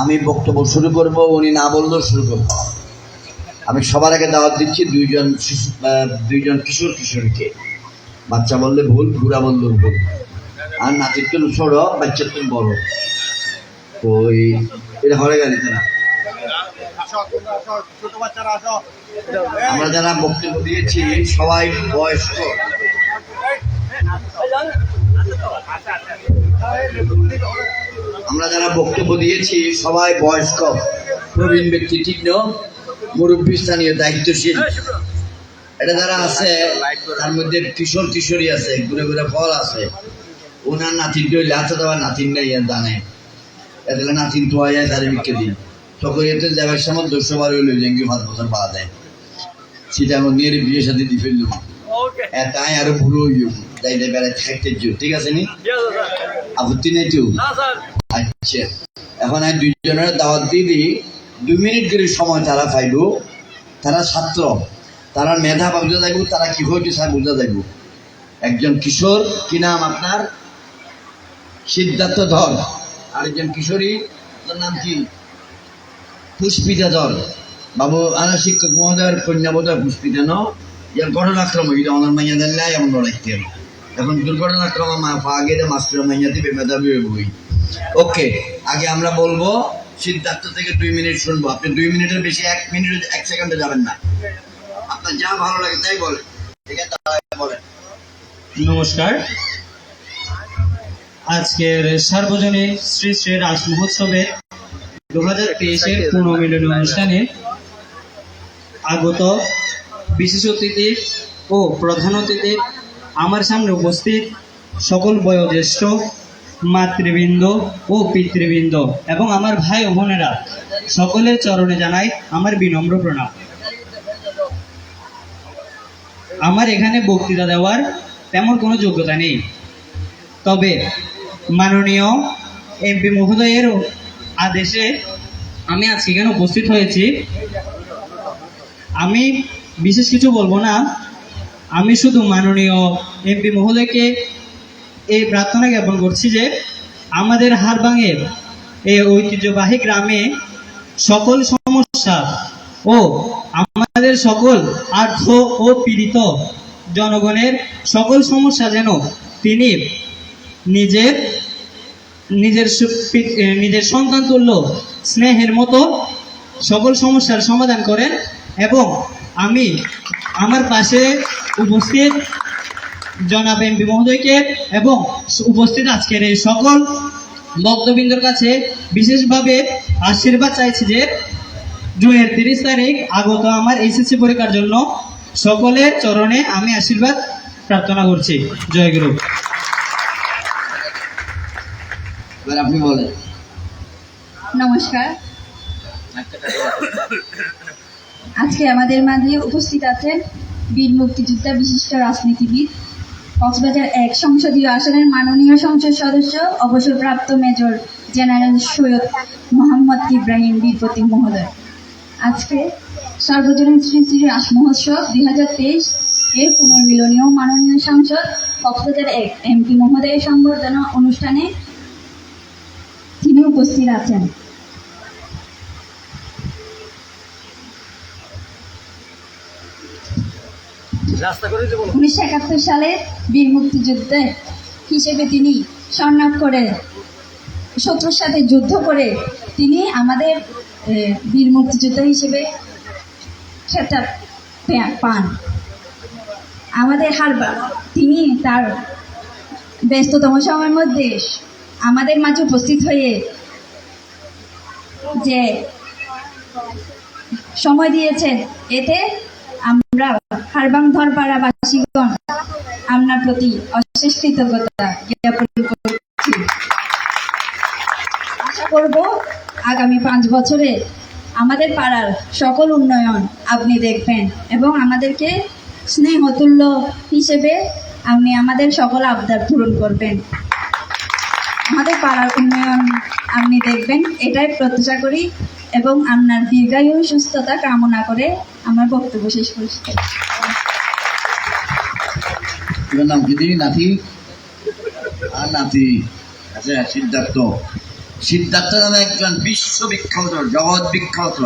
আমি বক্তব্য শুরু করব, উনি না বললেও শুরু করব। আমি সবার আগে দাওয়াত দিচ্ছি দুইজন শিশু দুইজন কিশোর কিশোরীকে। বাচ্চা বললে ভুল, বুড়া বললেও ভুল। আর নাতির তো ছোট বাচ্চার তো বড়। তো ওই এটা হরে গাড়িতে না আমরা যারা বক্তব্য দিয়েছি, সবাই বয়স্ক। আমরা যারা বক্তব্য দিয়েছি সবাই বয়স্ক প্রবীণ ব্যক্তি ঠিক ন? মুরব্বী স্থানীয় দায়িত্বশীল। এটা যারা আছে তার মধ্যে কিশোর কিশোরী আছে ঘুরে ঘুরে ফল আছে। ওনার নাতিন ডইলে আছে তোমার নাতিন নেই জানে এতলে নাতিন তো হয় তার বিকে দিন তখন এতে যাবার সময় দুশো বার হইল জেঙ্গি পাঁচ বছর পাওয়া যায়। সেটা আমার নিয়ে বিয়ে সাথে দিয়ে ফেলল। এটাই আরও ভুল হইল। যাই বেড়ায় থাকতে ঠিক আছে নি? আপত্তি নেই তো? আচ্ছা এখন আমি দুইজনের দাওয়াত দিয়ে দিই। মিনিট করে সময় তারা পাইল তারা ছাত্র। তারা মেধা বুঝা যাইব, তারা কি হয়েছে স্যার বুঝা যাইব। একজন কিশোর, কি নাম আপনার? সিদ্ধার্থ ধর। আরেকজন কিশোরী, তার নাম কি? পুষ্পিতা ধর। বাবু, আনা শিক্ষক মহোদয়ের কন্যা বোধ হয় পুষ্পিতা, ন? ইয়ার ঘটনাক্রম এটা আমার মাইয়া দেন নাই এমন লড়াইতে। এখন দুর্ঘটনাক্রম মা আগে মাস্টার মাইয়া দিবে মেধাবী বই ওকে, আগে আমরা বলব সিদ্ধার্থ থেকে দুই মিনিট শুনব। আপনি দুই মিনিটের বেশি, এক মিনিট এক সেকেন্ডে যাবেন না। আপনার যা ভালো লাগে তাই বলেন। ঠিক আছে বলেন। নমস্কার। আজকের সার্বজনীন শ্রী শ্রী রাস মহোৎসবে দু হাজার তেইশের পুনর্মিলনী অনুষ্ঠানে আগত বিশেষ অতিথি ও প্রধান অতিথি আমার সামনে উপস্থিত সকল বয়োজ্যেষ্ঠ মাতৃবৃন্দ ও পিতৃবৃন্দ এবং আমার ভাই ও বোনেরা, সকলের চরণে জানাই আমার বিনম্র প্রণাম। আমার এখানে বক্তৃতা দেওয়ার তেমন কোনো যোগ্যতা নেই। তবে মাননীয় এমপি মহোদয়ের আদেশে আমি আজকে এখানে উপস্থিত হয়েছি। আমি বিশেষ কিছু বলব না। আমি শুধু মাননীয় এমপি মহোদয়কে এই প্রার্থনা জ্ঞাপন করছি যে আমাদের হারবাঙের এই ঐতিহ্যবাহী গ্রামে সকল সমস্যা ও আমাদের সকল আর্থ ও পীড়িত জনগণের সকল সমস্যা যেন তিনি নিজের নিজের নিজের সন্তান তুল্য স্নেহের মতো সকল সমস্যার সমাধান করেন এবং আমি আমার পাশে উপস্থিত জনাব এমপি মহোদয়কে এবং উপস্থিত আজকের এই সকল ভক্তবৃন্দর কাছে বিশেষভাবে আশীর্বাদ চাইছি যে জুনের তিরিশ তারিখ আগত আমার এইচএসসি পরীক্ষার জন্য সকলের চরণে আমি আশীর্বাদ প্রার্থনা করছি। জয় গুরু। এবার আপনি বলেন। নমস্কার। আজকে আমাদের মাঝে উপস্থিত আছেন বীর মুক্তিযোদ্ধা বিশিষ্ট রাজনীতিবিদ কক্সবাজার এক সংসদীয় আসনের মাননীয় সংসদ সদস্য, অবসরপ্রাপ্ত মেজর জেনারেল সৈয়দ মোহাম্মদ ইব্রাহিম বীরপতি মহোদয়। আজকে সর্বজনীন শ্রী শ্রী রাস মহোৎসব দুই হাজার তেইশ এর পুনর্মিলনীয় মাননীয় সংসদ কক্সবাজার এক এমপি মহোদয়ের সংবর্ধনা অনুষ্ঠানে তিনি উপস্থিত আছেন। উনিশশো একাত্তর সালে বীর মুক্তিযুদ্ধে হিসেবে তিনি স্বর্ণাপ করে শত্রুর সাথে যুদ্ধ করে তিনি আমাদের বীর মুক্তিযোদ্ধা হিসেবে খেতাব পান। আমাদের হারবা তিনি তার ব্যস্ততম সময়ের মধ্যে আমাদের মাঝে উপস্থিত হয়ে যে সময় দিয়েছেন, এতে আমরা হারবাং ধরপাড়াবাসীগণ আপনার প্রতি অশেষ কৃতজ্ঞতা জ্ঞাপন করছি। আশা করব আগামী পাঁচ বছরে আমাদের পাড়ার সকল উন্নয়ন আপনি দেখবেন এবং আমাদেরকে স্নেহতুল্য হিসেবে আপনি আমাদের সকল আবদার পূরণ করবেন। আমাদের পাড়ার উন্নয়ন আপনি দেখবেন, এটাই প্রত্যাশা করি এবং আপনার দীর্ঘায়ু সুস্থতা কামনা করে আমার বক্তব্য শেষ করছি। তোমার নাম কি দিদি? নাতি? আর নাতি? আচ্ছা সিদ্ধার্থ। সিদ্ধার্থ নামে একজন বিশ্ববিখ্যাত জগৎ বিখ্যাত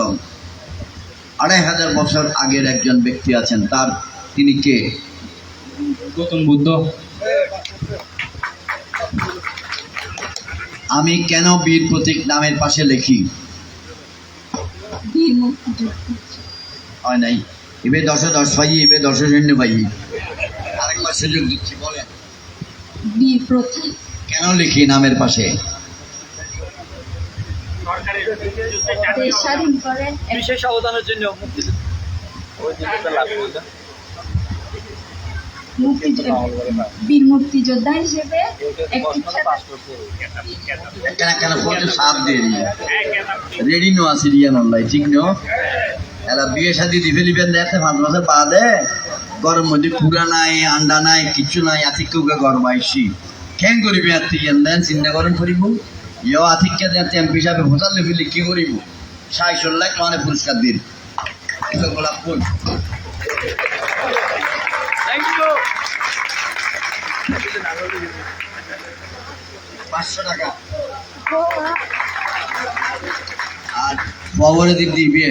আড়াই হাজার বছর আগের একজন ব্যক্তি আছেন। তার তিনি কে? গৌতম বুদ্ধ। আমি কেন বীর প্রতীক নামের পাশে লিখি? বীর মুক্তিযুদ্ধ। হয় নাই। এবে দশে দশ পাই এবে দশে শূন্য পাই আরেকবার সুযোগ দিচ্ছি বলেন কেন লিখি নামের পাশে? বিশেষ অবদানের জন্য বীর মুক্তিযোদ্ধা হিসেবে কেন কেন সাপ দিয়ে রেডি নো আছে রিয়ান অনলাইন ঠিক নো? এরা বিয়ে শাদি দি ফেলিবেন দেখতে পাঁচ বছর বাদে গরম মধ্যে পুরা নাই আন্ডা নাই কিচ্ছু নাই আতিক কেউ গরম আইসি কেন করিবি আর তুই দেন চিন্তা করেন করিব। ইয় আতিককে দেন এমপি হিসাবে ভোটার ফেলি কি করিব? সাই লাখ মানে পুরস্কার দিন। গোলাপ ফুল পাঁচশো টাকা। আর খবরে দিক দিবি।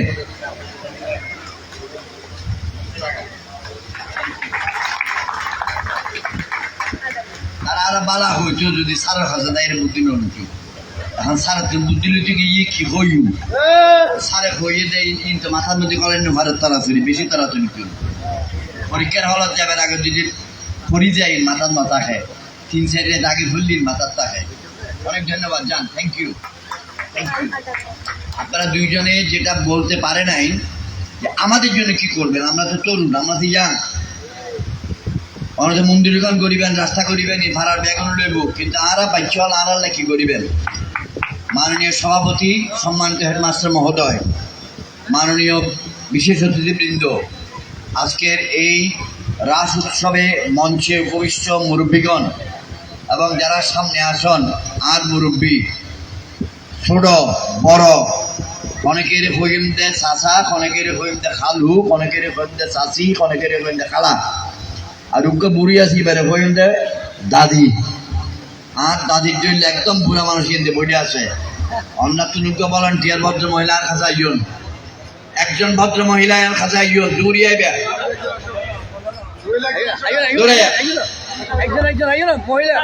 আর বালা হইতো যদি সারের কাছে দাইরে বুদ্ধি নলুকি এখন সারের তো বুদ্ধি লইতে গিয়ে কি হইউ সারে হইয়ে দেয় কিন্তু মাথার মধ্যে করেন না ভারত তাড়াতাড়ি, বেশি তাড়াতাড়ি কেউ পরীক্ষার হলত যাবেন আগে যদি পড়ি যাই মাথার মাথা খায়। তিন সাইডে দাগে ফুললিন মাথার তাকে অনেক ধন্যবাদ যান থ্যাংক ইউ থ্যাংক ইউ আপনারা দুইজনে যেটা বলতে পারে নাই, যে আমাদের জন্য কি করবেন? আমরা তো তরুণ, আমরা তো যান তো মন্দির গান করিবেন রাস্তা করিবেন, এই ভাড়ার ব্যাগন লইব, কিন্তু আরা বাচ্চল আড়ালে কি করিবেন? মাননীয় সভাপতি, সম্মানিত হেডমাস্টার মহোদয়, মাননীয় বিশেষ অতিথিবৃন্দ, আজকের এই রাস উৎসবে মঞ্চে উপবিষ্ট মুরব্বীগণ এবং যারা সামনে আসন, আর মুরব্বী, ছোট, বড়, অনেকের হইম দে চাচা, অনেকের হইম দে খালু, অনেকের হইম দে চাচি, অনেকের হইম দে খালা আর উগ্র বুড়ি আছি এবারে হইম দে দাদি। আর দাদির জন্য একদম বুড়া মানুষ কিন্তু বইটা আছে। অন্য তুনুগ্য ভলান্টিয়ার ভদ্র মহিলা আর খাঁচা আইয়ন একজন ভদ্র মহিলা আর খাঁচা আইয়ন দৌড়ি আইবে। একজন একজন না মহিলা।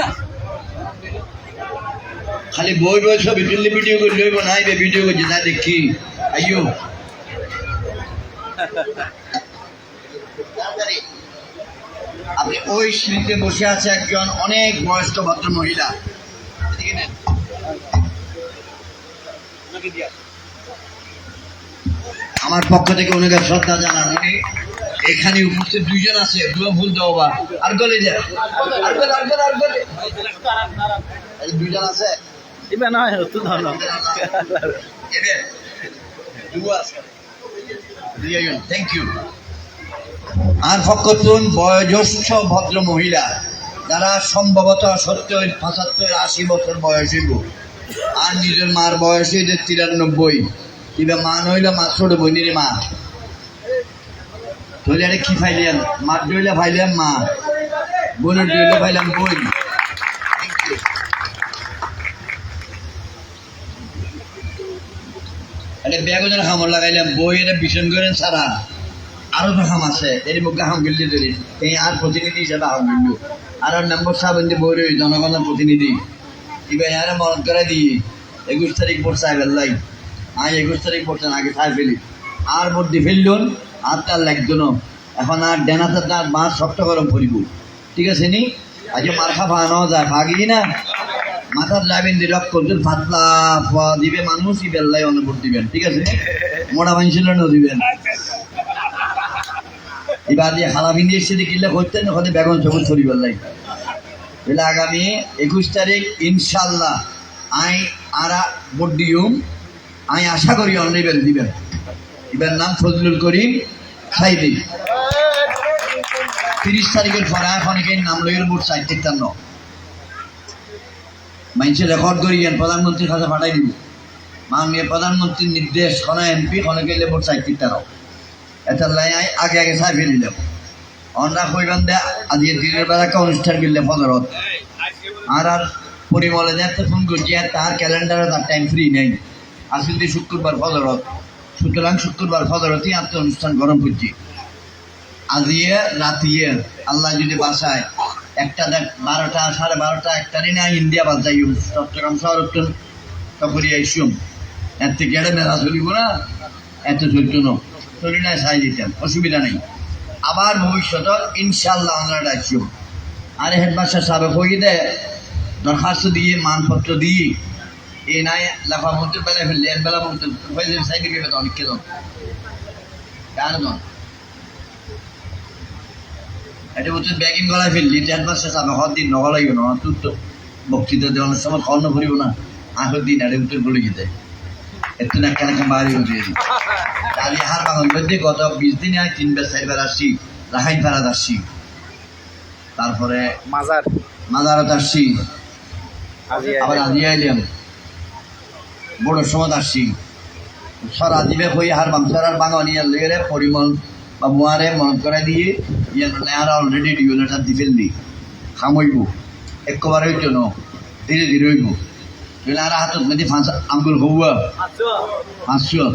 না। খালি বই বই ছবি তুললে ভিডিও করে লইব না ভিডিও করছে না দেখি। আইয়ো আপনি ওই সিঁড়িতে বসে আছে একজন অনেক বয়স্ক ভদ্র মহিলা। আমার পক্ষ থেকে ওনাকে শ্রদ্ধা জানান। উনি এখানে উপস্থিত দুইজন আছে দুটো ভুল দেওয়া বা। আর গলে যায় আর গলে আর গলে আর গলে। এই দুইজন আছে? ইবে না তো ধরো থ্যাংক ইউ আর ফকতুন বয়োজ্যেষ্ঠ ভদ্র মহিলা যারা সম্ভবত সত্তর, পঁচাত্তর, আশি বছর বয়স হইব আর নিজের মার বয়স হইলে তিরানব্বই, কিংবা মা নইলে মা ছোট বোনের মা। তাহলে এটা কি ফাইলেন মার ডইলে ফাইলাম মা, বোনের ডইলে ফাইলাম বোন. এটা বেগুনের খামর লাগাইলাম বই, এটা ভীষণ করেন সারা। আরও তো আছে। এর মুখে হাম গিল্লি ধরি এই আর প্রতিনিধি হিসাবে হাম গিল্লু আর নম্বর সাহেব বই রই জনগণের প্রতিনিধি। এবার আর মরণ করে দিই একুশ তারিখ ভোট সাহেব লাই। আজ একুশ তারিখ ভোটছেন আগে সাহেব ফেলি। আর ভোট দি ফেললুন, আর তার লাগতো না। এখন আর ডেনাতে তার বাঁশ শক্ত গরম করিব। ঠিক আছে নি? আজ মার খা ভানো যায়, ভাগি না? মাথার লাইবেন দিয়ে রক করছেন পাতলা দিবে মানুষ বেল্লাই অনুভব দিবেন। ঠিক আছে মোটা মানুষের দিবেন। এবার যে হালা ভিন্দি এসে কিনলে করতেন, ওখানে বেগুন সবুজ ছড়ি বেল্লাই তাহলে আগামী একুশ তারিখ ইনশাল্লাহ আই আরা দিউম আমি আশা করি অনিবেন দিবেন। এবার নাম ফজলুল করিম খাইদি তিরিশ তারিখের পরে অনেকের নাম লইয়ের ভোট চাই তেতান্ন মানুষে রেকর্ড করিয়েন প্রধানমন্ত্রীর কাছে পাঠাই দিব। মাননীয় প্রধানমন্ত্রীর নির্দেশ, কোনো এমপি, কোনো গেলে মোট চাই তেতান্ন এটা লাই আই, আগে আগে চাই ফেলিলাম অনরা কইবান দে, আজকে দিনের বেলা একটা অনুষ্ঠান গেলে পনেরো আর আর পরিমলে যাতে ফোন করছি, আর তার ক্যালেন্ডারে তার টাইম ফ্রি নেই। আসলে শুক্রবার ফজরত সুতরাং শুক্রবার ফজরতই আত্ম অনুষ্ঠান গরম করছি। আজিয়ে রাতিয়ে আল্লাহ যদি বাসায় একটা দেখ, বারোটা, সাড়ে বারোটা একটারই না ইন্ডিয়া বাদ যাই, চট্টগ্রাম শহর তখনই আইসুম। এর থেকে মেলা চলিব না। এত চলত না সাই দিতাম অসুবিধা নেই। আবার ভবিষ্যতে ইনশাল্লাহ আমরা ডাকছুম আরে হেডমাস্টার সাহেব হয়ে দে দরখাস্ত দিয়ে, মানপত্র দিয়ে। এ নাই লাফা মধ্যে বেলা ফেললে, এর বেলা মধ্যে হয়ে যাবে সাইডে অনেক জন। এটা বলছে, ব্যাগিং গলায় ফেললি হর দিন নগলাইও না তুই তো বক্তৃতা দেওয়ানোর সময় না করিব না। আগের দিন, আরে উত্তর বলে যেতে। একটু না কেন বাড়ি উঠে কালি হার বাঙাল মধ্যে গত বিশ দিনে আমি তিনবার চারবার আসছি রাখাইন ফেরাত আসছি। তারপরে মাজার। মাজারত আসছি। আবার আজি আইলাম বড় সময় আসছি। সর আজিবে হই হার বাংসার আর বাঙালি লেগে পরিমল বা মুয়ারে মন করে দিয়ে ইয়ে নেহারা অলরেডি ডিউলেটার দি ফেললি খামইব। একবারে হইত ন। ধীরে ধীরে হইব। আর হাতত মধ্যে ফাঁস আঙ্গুল হবুয়া পাঁচশো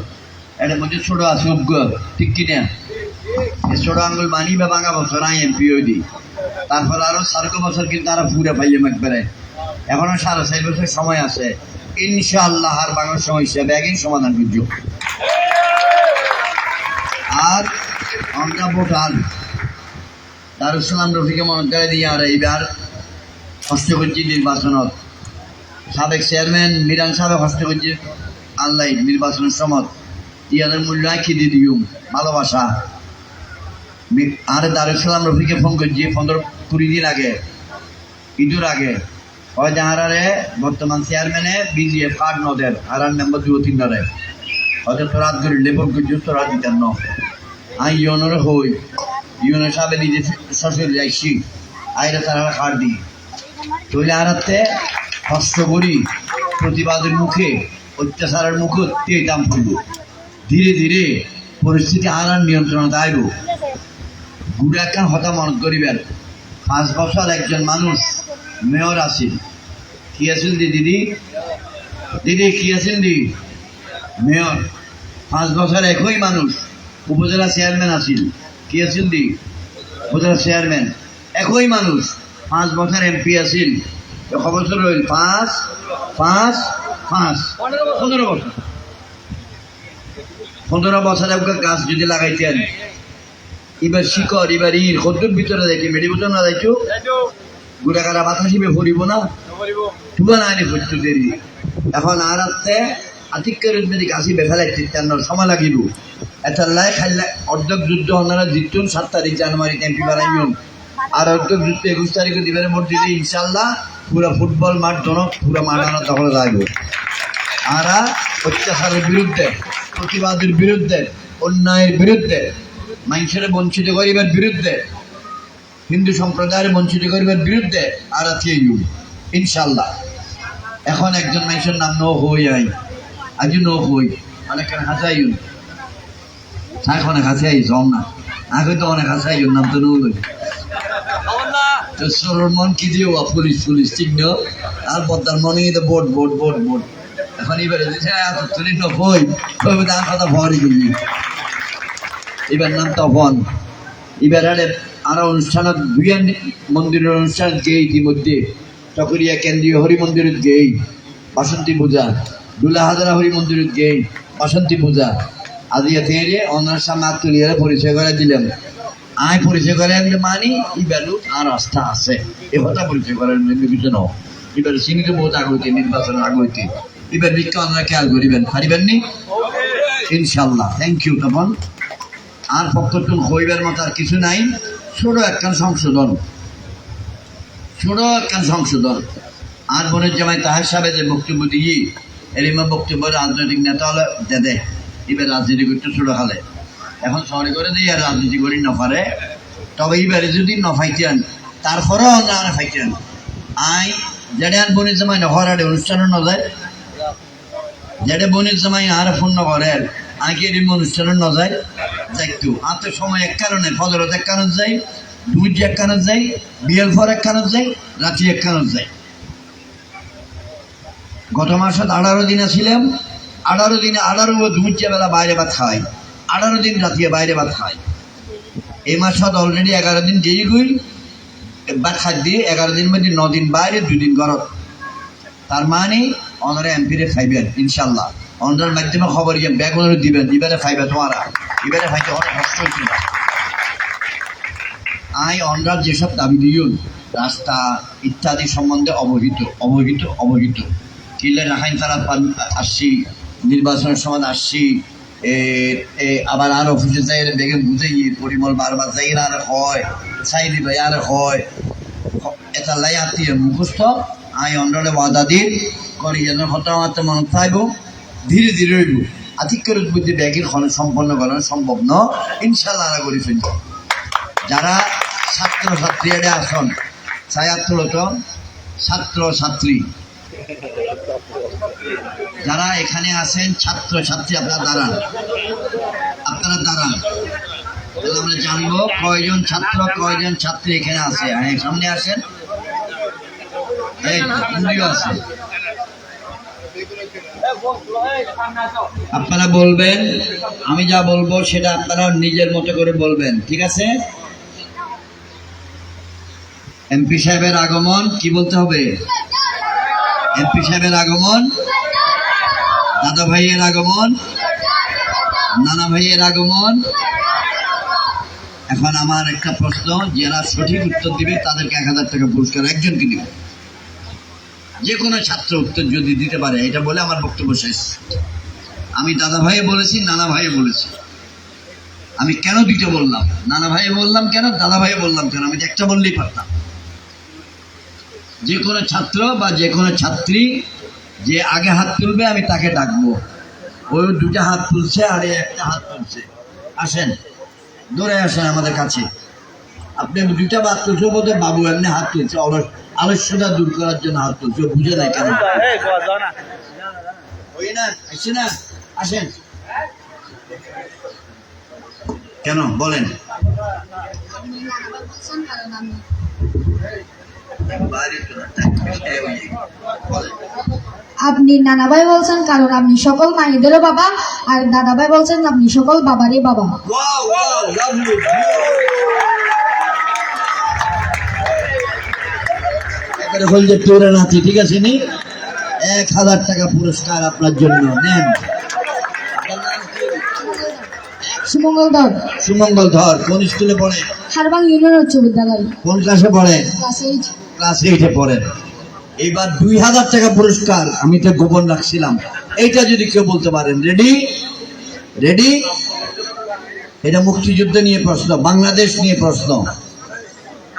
এটার মধ্যে ছোট আছে অজ্ঞ ঠিক কিনা ছোট আঙ্গুল মানি বা বাঙা বছর আই এমপি ওই দিই তারপর আরও সার্ক বছর কিন্তু আরও পুরে পাইলাম একবারে এখনও সাড়ে চার বছর সময় আছে ইনশাআল্লাহ আর বাংলার সময় হিসাবে সমাধান করছ আর আমরা ভোটার দারুসালাম রফিকে মনে করে দিয়ে আর এইবার কষ্ট করছি নির্বাচনত সাবেক চেয়ারম্যান মিরান সাহেব কষ্ট করছে আল্লাহ নির্বাচনের সময় ইয়াদের মূল্য খিদি দিউম ভালোবাসা। মি- আর দারুসালাম রফিকে ফোন করছি, পনেরো কুড়ি দিন আগে, ঈদুর আগে। হয় যাহারে বর্তমান চেয়ারম্যানে বিজিএফ কার্ড নদের, আর আর মেম্বার দুই তিন ধরে হয়তো তোরা ধরে লেবর করছিস তোরা দিতেন ন। আমি ইউনোর হই ইউনো সাহেব নিজে শ্বশুর যাইছি, আইরে তারা কার্ড দিই। তৈলে হারাতে করি, প্রতিবাদের মুখে, অত্যাচারের মুখে দাম পড়ব ধীরে ধীরে পরিস্থিতি আর নিয়ন্ত্রণে আইব গুড় একখান হতা মনত করিবেন। পাঁচ বছর একজন মানুষ মেয়র আছিল কি আছিল দি দিদি? দিদি, কি আছিল দি মেয়র। পাঁচ বছর একই মানুষ, উপজেলা চেয়ারম্যান আছিল কি আছিল দি উপজেলা চেয়ারম্যান। একই মানুষ, পাঁচ বছর এমপি আছিল পাঁচ পাঁচ পাঁচ। পনেরো বছর। পনেরো বছর একবার গাছ যদি লাগাইতেন এবার শিকড় এবার ইর কদ্দুর ভিতরে দেখি মেডিবুতর না দেখছ? গুড়াগাড়া বাতাসিবে ভরিব না? তুবা না আনি ফুটতো দেরি। এখন আর আত্মে আতিক্যের যদি গাছি বেফেলাইতে তেন সময় লাগিব। এটা লাই খাইলে অর্ধেক যুদ্ধ ওনারা জিতুন সাত তারিখ জানুয়ারি এমপি বানাইন আর অর্ধেক যুদ্ধ একুশ তারিখে দিবেন ভোট দিলে ইনশাল্লাহ পুরা ফুটবল মাঠ জনক, পুরা মাঠ আনা তখন যাইব। আর অত্যাচারের বিরুদ্ধে, প্রতিবাদের বিরুদ্ধে, অন্যায়ের বিরুদ্ধে, মানুষের বঞ্চিত করিবার বিরুদ্ধে, হিন্দু সম্প্রদায়ের বঞ্চিত করিবার বিরুদ্ধে আর আত্মীয় ইনশাল্লাহ এখন একজন মানুষের নাম ন হই আই, আজ ন হই অনেক হাসাই এখন হাসাই জম না আগে তো অনেক হাসাই নাম তো তো সরল মন কি দিও পুলিশ পুলিশ ঠিক ন আর বদার মনে তো বোট বোট বোট বোট এখন এবারে দিছে এত তুলি ন হই। ওই তার কথা ভরি করলি এবার নাম তপন এবার আরে, আরও অনুষ্ঠানত দুইয়া মন্দিরের অনুষ্ঠান গিয়ে ইতিমধ্যে। চকরিয়া কেন্দ্রীয় হরি মন্দিরত গেই। বাসন্তী পূজা। দুলা হাজারা হরি মন্দিরত গেই। বাসন্তী পূজা। আজি এতে অনার সামনে তুলিয়ারে পরিচয় করে দিলাম। আয় পরিচয় করে আমি মানি ইবারু আর আস্থা আছে। এ কথা পরিচয় করার জন্য কিছু ন এবার সীমিত বহুত আগতে নির্বাচন আগতে এবার বিজ্ঞা আপনারা খেয়াল করিবেন, পারিবেন নি? ইনশাল্লাহ থ্যাংক ইউ তপন আর পক্ষটুন হইবার মতো আর কিছু নাই। ছোট একখান সংশোধন। ছোট একখান সংশোধন। আর বোনের জামাই তাহার সাহেব যে বক্তব্য দিয়ে এরিমা বক্তব্য রাজনৈতিক নেতা হলে দেদে এবার রাজনীতি করতে ছোট খালে এখন শহরে করে দিয়ে আর রাজনীতি করি নফারে তবে এইবারে যদি নফাইতেন তারপরেও না আর ফাইতেন আই যেটা আর বোনের জামাই নফার আড়ে অনুষ্ঠানও ন যায়। যেটা বোনের জামাই আর ফোন নকরেন আগে এরম অনুষ্ঠানও ন যায়। যাইতো আর তো সময় এক কারণে, ফজরত এক কারণ যাই দুই এক কারণ যাই বিয়ের পর এক কারণ যাই, রাত্রি এক কারণ যাই। গত মাসে আঠারো দিন ছিলাম আঠারো দিনে আঠারো দুপুরটা বেলা বাইরে ভাত খাই আঠারো দিন রাতিয়ে বাইরে ভাত খাই এই মাসত অলরেডি এগারো দিন যেই গই ভাত খাই দিয়ে এগারো দিন মধ্যে ন দিন বাইরে দুদিন ঘরত। তার মানে অনারে এমপিরে খাইবেন ইনশাল্লাহ অনার মাধ্যমে খবর ইয়ে ব্যাগুলো দিবেন, এবারে খাইবে তোমারা। এবারে খাইতে অনেক কষ্ট হয়েছিল আই অনরার যেসব দাবি দিও রাস্তা ইত্যাদি সম্বন্ধে অবহিত অবহিত অবহিত। কিল্লে রাখাইন তারা আসছি, নির্বাচনের সময় আসছি আবার আর অফিসে যাই দেখে বুঝেই পরিমল বারবার যাই আর হয় চাই দিবে আর হয়। এটা লাই আত্মীয় মুখস্থ, আই অন্ডলে ওয়াদা দিন, করি যেন হতাহত মনে থাকব ধীরে ধীরে রইব। আতিক্যের বুদ্ধি ব্যাগের খনে সম্পন্ন করা সম্ভব ন ইনশাল্লাহ আরা করি ফেলব। যারা ছাত্র ছাত্রী এটা আসন ছায়াত্রত ছাত্র ছাত্রী। যারা এখানে আছেন ছাত্র ছাত্রী আপনারা দাঁড়ান। আপনারা দাঁড়ান। তাহলে আমরা জানব কয়জন ছাত্র, কয়জন ছাত্রী এখানে আছে। হ্যাঁ সামনে আসেন। আপনারা বলবেন, আমি যা বলব সেটা আপনারা নিজের মতো করে বলবেন, ঠিক আছে? এমপি সাহেবের আগমন, কি বলতে হবে? এমপি সাহেবের আগমন? দাদা ভাইয়ের আগমন, নানা ভাইয়ের আগমন। এখন আমার একটা প্রশ্ন, যারা সঠিক উত্তর দিবে তাদেরকে এক হাজার টাকা পুরস্কার একজনকে দিবে। যে কোনো ছাত্র উত্তর যদি দিতে পারে, এটা বলে আমার বক্তব্য শেষ। আমি দাদা ভাইয়ে বলেছি, নানা ভাইয়ে বলেছি। আমি কেন দুইটা বললাম? নানা ভাইয়ে বললাম কেন, দাদা ভাইয়ে বললাম কেন? আমি একটা বললেই পারতাম। যে কোনো ছাত্র বা যে কোনো ছাত্রী যে আগে হাত তুলবে আমি তাকে ডাকবো। ওই দুটা হাত তুলছে আর একটা হাত তুলছে। আসেন দৌড়ে আসেন আমাদের কাছে। আপনি দুইটা হাত তুলছে বোধহয় বাবু এমনি হাত তুলছে। অলস আলস্যতা দূর করার জন্য হাত তুলছে। বুঝে দেয় কেন। ওই না আসছে না। আসেন। কেন? বলেন। আপনি নানা ভাই বলছেন কারণ আপনি সকল মায়েদেরও বাবা আর দাদা ভাই বলছেন আপনি সকল বাবারই বাবা। Wow, wow, lovely. এবারে হল যে তোরে নাতি ঠিক আছে নি? এক হাজার টাকা পুরস্কার আপনার জন্য নেন। সুমঙ্গল ধর। সুমঙ্গল ধর কোন স্কুলে পড়ে? হারবাং ইউনিয়ন উচ্চ বিদ্যালয়। কোন ক্লাসে পড়ে? Class eight. ক্লাস এইটে পড়েন এইবার দুই হাজার টাকা পুরস্কার আমি তো গোপন রাখছিলাম। এইটা যদি কেউ বলতে পারেন, রেডি? রেডি? এটা মুক্তিযুদ্ধ নিয়ে প্রশ্ন, বাংলাদেশ নিয়ে প্রশ্ন।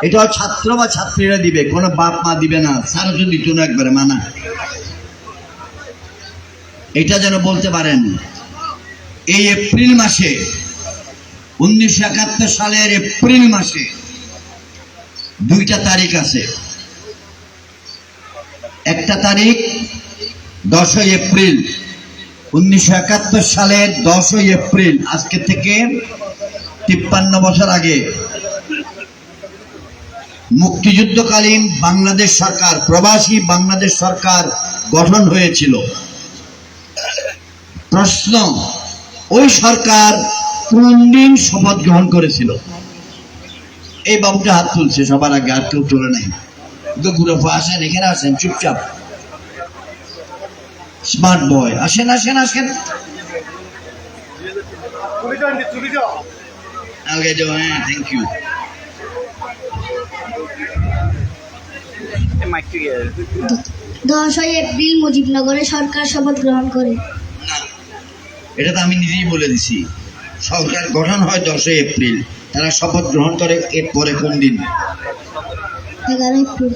এটা ছাত্র বা ছাত্রীরা দিবে, কোনো বাপ মা দিবে না। স্যার তো দিত একবারে, মানা। এটা যেন বলতে পারেন, এই এপ্রিল মাসে, উনিশশো একাত্তর সালের এপ্রিল মাসে, দুইটা তারিখ আছে। একটা তারিখ, দশই এপ্রিল। উনিশশো একাত্তর সালের দশই এপ্রিল, আজকে থেকে তিপ্পান্ন বছর আগে। মুক্তিযুদ্ধকালীন বাংলাদেশ সরকার, প্রবাসী বাংলাদেশ সরকার গঠন হয়েছিল। প্রশ্ন, ওই সরকার কোন দিন শপথ গ্রহণ করেছিল? এই বাবুটা হাত তুলছে, সবার আগে আর কেউ তোলে নাই। তো ঘুরে ফো আসেন এখানে আসেন চুপচাপ। স্মার্ট বয় আসেন আসেন আসেন। আগে যাও হ্যাঁ থ্যাংক ইউ দশই এপ্রিল মুজিবনগরে সরকার শপথ গ্রহণ করে। এটা তো আমি নিজেই বলে দিছি। সরকার গঠন হয় দশই এপ্রিল। তারা শপথ গ্রহণ করে এর পরে কোন দিন? এগারো এপ্রিল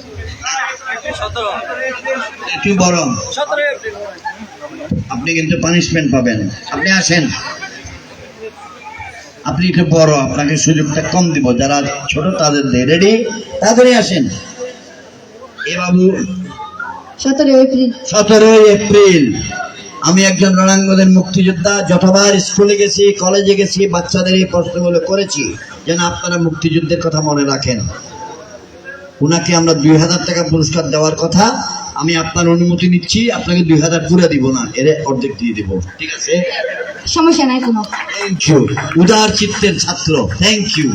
একটু বড় আপনি কিন্তু পানিশমেন্ট পাবেন। আপনি আসেন। আপনি একটু বড় আপনাকে সুযোগটা কম দিব। যারা ছোট তাদের রেডি তাড়াতাড়ি আসেন। এ বাবু। সতেরো এপ্রিল। সতেরোই এপ্রিল। আমি একজন রণাঙ্গনের মুক্তিযোদ্ধা। যতবার স্কুলে গেছি কলেজে গেছি বাচ্চাদের এই প্রশ্নগুলো করেছি। যেন আপনারা মুক্তিযুদ্ধের কথা মনে রাখেন। ওনাকে আমরা দুই হাজার টাকা পুরস্কার দেওয়ার কথা আমি আপনার অনুমতি নিচ্ছি আপনাকে দুই হাজার পুরো দিব না এর অর্ধেক দিয়ে দিব ঠিক আছে? সমস্যা নাই কোনো। থ্যাংক ইউ উদার চিত্তের ছাত্র থ্যাংক ইউ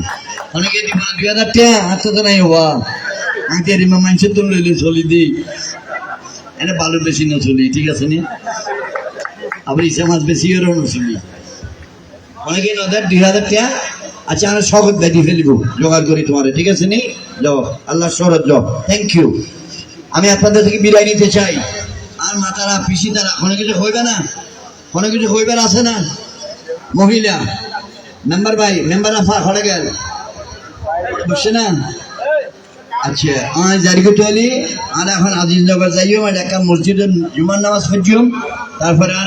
অনেকে দিব না দুই হাজার টাকা আচ্ছা তো নাই হওয়া আমি তো এরিমা মানুষের তো লইলে চলি দিই। এনে বালু বেশি না চলি ঠিক আছে নি? আবার ইসা মাছ বেশি এরও না চলি অনেকে নদের দুই হাজার টাকা আচ্ছা আমরা শখত ব্যাধি ফেলিব। জোগাড় করি তোমার ঠিক আছে নি? যাও, আল্লাহ শরৎ যাও। থ্যাংক ইউ আমি আপনাদের থেকে বিদায় নিতে চাই। আর মাতারা পিসি তারা কোনো কিছু হইবে না? কোনো কিছু হইবার আছে না? মহিলা মেম্বার ভাই মেম্বার আফা, হলে গেল। বুঝছে না? আচ্ছা আমার জারি করতে আর এখন আজিজ নগর যাইও একটা মসজিদের জুমার নামাজ পড়ছিও। তারপরে আর